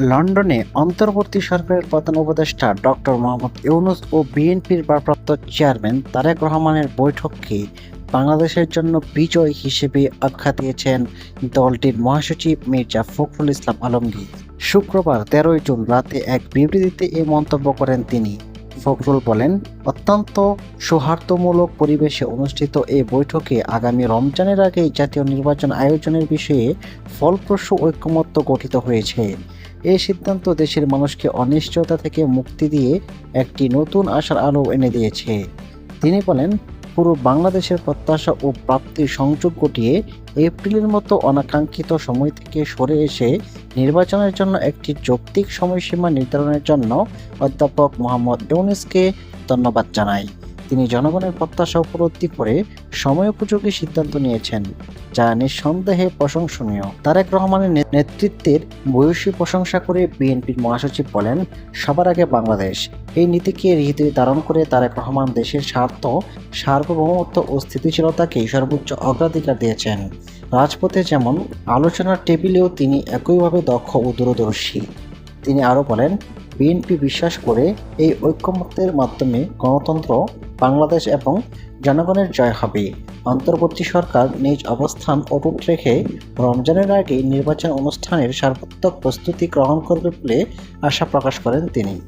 লন্ডনে অন্তর্বর্তী সরকারের প্রধান উপদেষ্টা ডক্টর মোহাম্মদ ইউনুস ও বিএনপির ভারপ্রাপ্ত চেয়ারম্যান তারেক রহমানের বৈঠককে বাংলাদেশের জন্য বিজয় হিসেবে আখ্যা দিয়েছেন দলটির মহাসচিব মির্জা ফখরুল ইসলাম আলমগীর। শুক্রবার তেরোই জুন রাতে এক বিবৃতিতে এ মন্তব্য করেন তিনি। ফখরুল বলেন, অত্যন্ত সৌহার্দ্যমূলক পরিবেশে অনুষ্ঠিত এই বৈঠকে আগামী রমজানের আগেই জাতীয় নির্বাচন আয়োজনের বিষয়ে ফলপ্রসূ ঐক্যমত্য গঠিত হয়েছে। এই সিদ্ধান্ত দেশের মানুষকে অনিশ্চয়তা থেকে মুক্তি দিয়ে একটি নতুন আশার আলো এনে দিয়েছে। তিনি বলেন, পুরো বাংলাদেশের প্রত্যাশা ও প্রাপ্তির সংযোগ ঘটিয়ে এপ্রিলের মতো অনাকাঙ্ক্ষিত সময় থেকে সরে এসে নির্বাচনের জন্য একটি যৌক্তিক সময়সীমা নির্ধারণের জন্য অধ্যাপক মোহাম্মদ ইউনুসকে ধন্যবাদ জানাই। তিনি জনগণের প্রত্যাশা উপলব্ধি করে সময়োপযোগী সিদ্ধান্ত নিয়েছেন, যা নিঃসন্দেহে প্রশংসনীয়। তারেক রহমানের নেতৃত্বের বয়সী প্রশংসা করে বিএনপির মহাসচিব বলেন, সবার আগে বাংলাদেশ। এই নীতিকে হৃদয়ে ধারণ করে তারেক রহমান দেশের স্বার্থ, সার্বভৌমত্ব ও স্থিতিশীলতাকেই সর্বোচ্চ অগ্রাধিকার দিয়েছেন। রাজপথে যেমন আলোচনার টেবিলেও তিনি একইভাবে দক্ষ ও দূরদর্শী। তিনি আরও বলেন বিএনপি বিশ্বাস করে এই ঐক্যমত্যের মাধ্যমে গণতন্ত্র বাংলাদেশ এবং জনগণের জয় হবে। অন্তর্বর্তী সরকার নিজ অবস্থান অটুট রেখে রমজানের আগে নির্বাচন অনুষ্ঠানের সর্বাত্মক প্রস্তুতি গ্রহণ করবে বলে আশা প্রকাশ করেন তিনি।